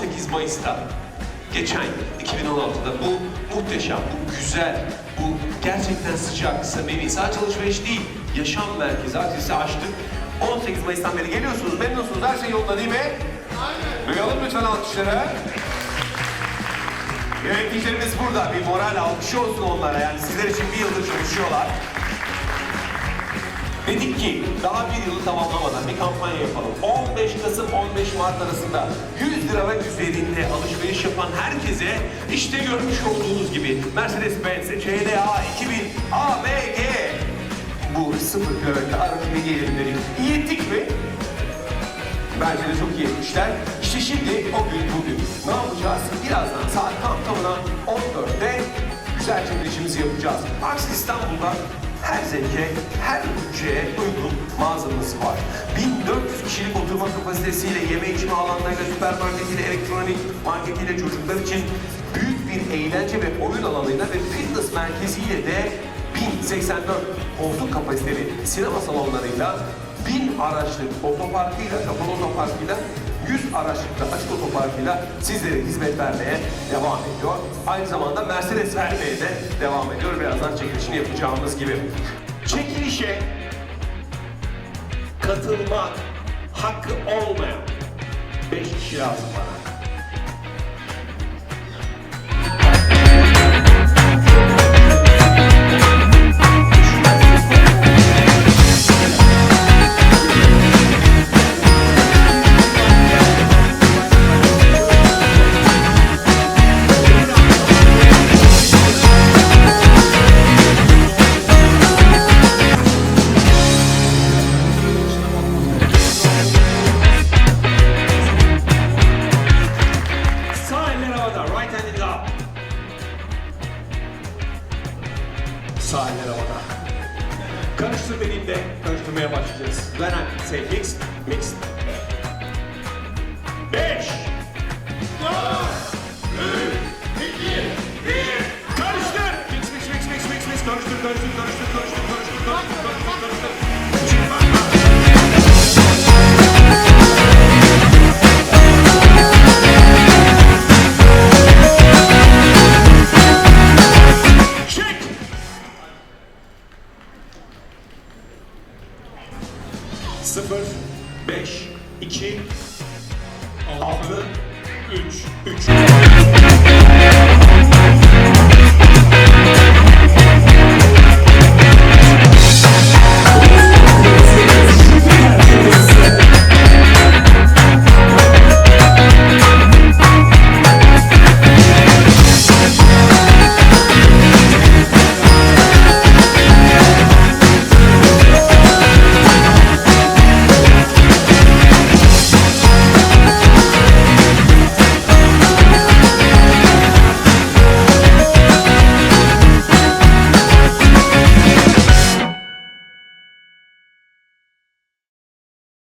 Fakat geçen yıl 2016'da bu muhteşem, bu güzel, bu gerçekten sıcak, samimi, sadece alışveriş değil, yaşam merkezi adresi açtık. 18 Mayıs'tan beri geliyorsunuz, memnunsunuz, her şey yolunda değil mi? Aynen. Duyalım lütfen alkışları. Yöneticilerimiz burada. Bir moral alkışı olsun onlara. Yani sizler için bir yıldır çalışıyorlar. Dedik ki daha bir yılı tamamlamadan bir kampanya yapalım. 15 Kasım 15 Mart arasında 100 lira ve üzerinde alışveriş yapan herkese işte görmüş olduğunuz gibi Mercedes-Benz CLA 2000 AMG bu sıfır kilometre aracı hediye edelim dedik. İyi ettik mi? Bence de çok iyi etmişler. İşte şimdi o gün bugün ne yapacağız? Birazdan saat tam tamına 14'te güzel çekilişimizi yapacağız. Ars İstanbul'da her zevke, her bütçeye uygun mağazamız var. 1400 kişilik oturma kapasitesiyle, yeme içme alanlarıyla, süpermarketiyle, elektronik marketiyle çocuklar için büyük bir eğlence ve oyun alanıyla ve fitness merkeziyle de 1084 koltuk kapasiteli sinema salonlarıyla 1000 araçlık otoparkıyla, kapalı otoparkıyla 100 araçlıkta açık otoparkıyla sizlere hizmet vermeye devam ediyor. Aynı zamanda Mercedes vermeye de devam ediyor. Birazdan çekilişini yapacağımız gibi. Çekilişe katılmak hakkı olmayan 5 kişi lazım bana. Sağ eller havada. Karıştır dediğimde karıştırmaya başlayacağız. When I say mix, mix. Beş. Dört. Üç. iki, bir. Karıştır. Mix, mix, mix, mix, mix, mix. Karıştır, karıştır, karıştır, karıştır, karıştır, karıştır, karıştır, karıştır. Çık 0, 5, 2, 6, 3, 3.